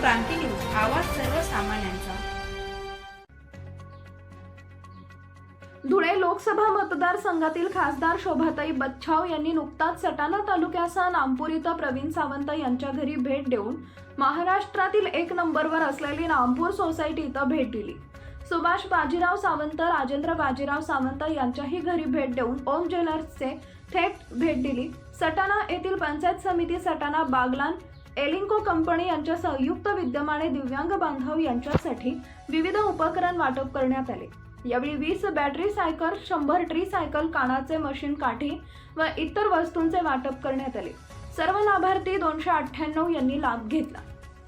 क्रांती news आवाज सर्वसामान्यांचा. धुळे लोकसभा मतदारसंघातील खासदार शोभाताई बच्छाव यांनी नुकताच सटाणा तालुक्यासह नामपूर इथं प्रवीण सावंत यांच्या घरी भेट देऊन महाराष्ट्रातील एक नंबरवर असलेली नामपूर सोसायटी इथं भेट दिली. सुभाष बाजीराव सावंत राजेंद्र बाजीराव सावंत यांच्याही घरी भेट देऊन ओम ज्वेलर्सचे थेट भेट दिली. सटाणा येथील पंचायत समिती सटाणा बागलान एलिंको कंपनी यांच्या संयुक्त विद्यमाने दिव्यांग बांधव यांच्यासाठी विविध उपकरण वाटप करण्यात आले. यावेळी वीस बॅटरी सायकल शंभर ट्री सायकल कानाचे मशीन काठी व इतर वस्तूंचे वाटप करण्यात आले. सर्व लाभार्थी दोनशे अठ्ठ्याण्णव यांनी लाभ घेतला.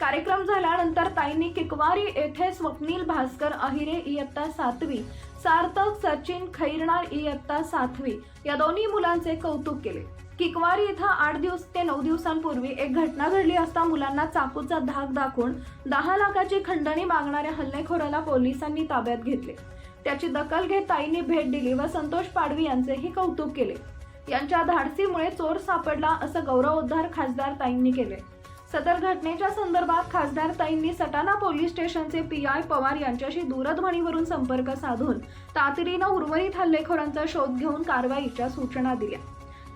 कार्यक्रम झाल्यानंतर ताईंनी किकवारी येथे स्वप्नील भास्कर अहिरे इयत्ता सातवी सार्थक सचिन खैरणार इयत्ता सातवी या दोन्ही मुलांचे कौतुक केले. किकवारी इथं आठ दिवस ते नऊ दिवसांपूर्वी एक घटना घडली असता मुलांना चाकूचा धाक दाखवून दहा लाखाची खंडणी मागणाऱ्या हल्लेखोराला पोलिसांनी ताब्यात घेतले. त्याची दखल घेत ताईंनी भेट दिली व संतोष पाडवी यांचेही कौतुक केले. यांच्या धाडसीमुळे चोर सापडला असं गौरवोद्धार खासदार ताईंनी केले. सदर घटनेच्या संदर्भात खासदार ताईंनी सटाणा पोलीस स्टेशनचे पी आय पवार यांच्याशी दूरध्वनीवरून संपर्क साधून तातडीनं उर्वरित हल्लेखोरांचा शोध घेऊन कारवाईच्या सूचना दिल्या.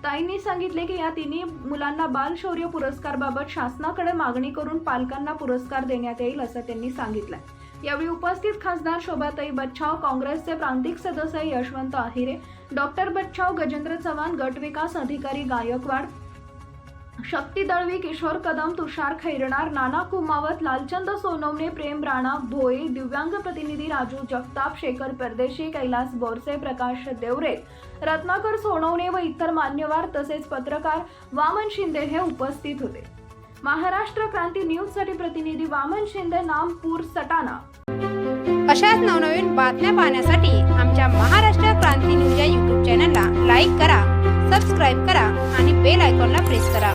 ताईंनी सांगितले की या तिन्ही मुलांना बाल शौर्य पुरस्कारबाबत शासनाकडे मागणी करून पालकांना पुरस्कार देण्यात येईल असं त्यांनी सांगितलं यावेळी उपस्थित खासदार शोभाताई बच्छाव काँग्रेसचे प्रांतिक सदस्य यशवंत आहिरे डॉक्टर बच्छाव गजेंद्र चव्हाण गटविकास अधिकारी गायकवाड शक्ती दळवी किशोर कदम तुषार खैरणार नाना कुमावत लालचंद सोनवणे प्रेम राणा भोये दिव्यांग प्रतिनिधी राजू जगताप शेखर परदेशी कैलास बोरसे प्रकाश देवरे रत्नाकर सोनवणे व इतर मान्यवर तसेच पत्रकार वामन शिंदे हे उपस्थित होते. महाराष्ट्र क्रांती न्यूजसाठी प्रतिनिधी वामन शिंदे नामपूर सटाणा. अशाच नवनवीन बातम्या पाहण्यासाठी आमच्या महाराष्ट्र क्रांती न्यूज या यूट्यूब चॅनलला लाईक करा सबस्क्राईब करा आणि बेल आयकॉनला प्रेस करा.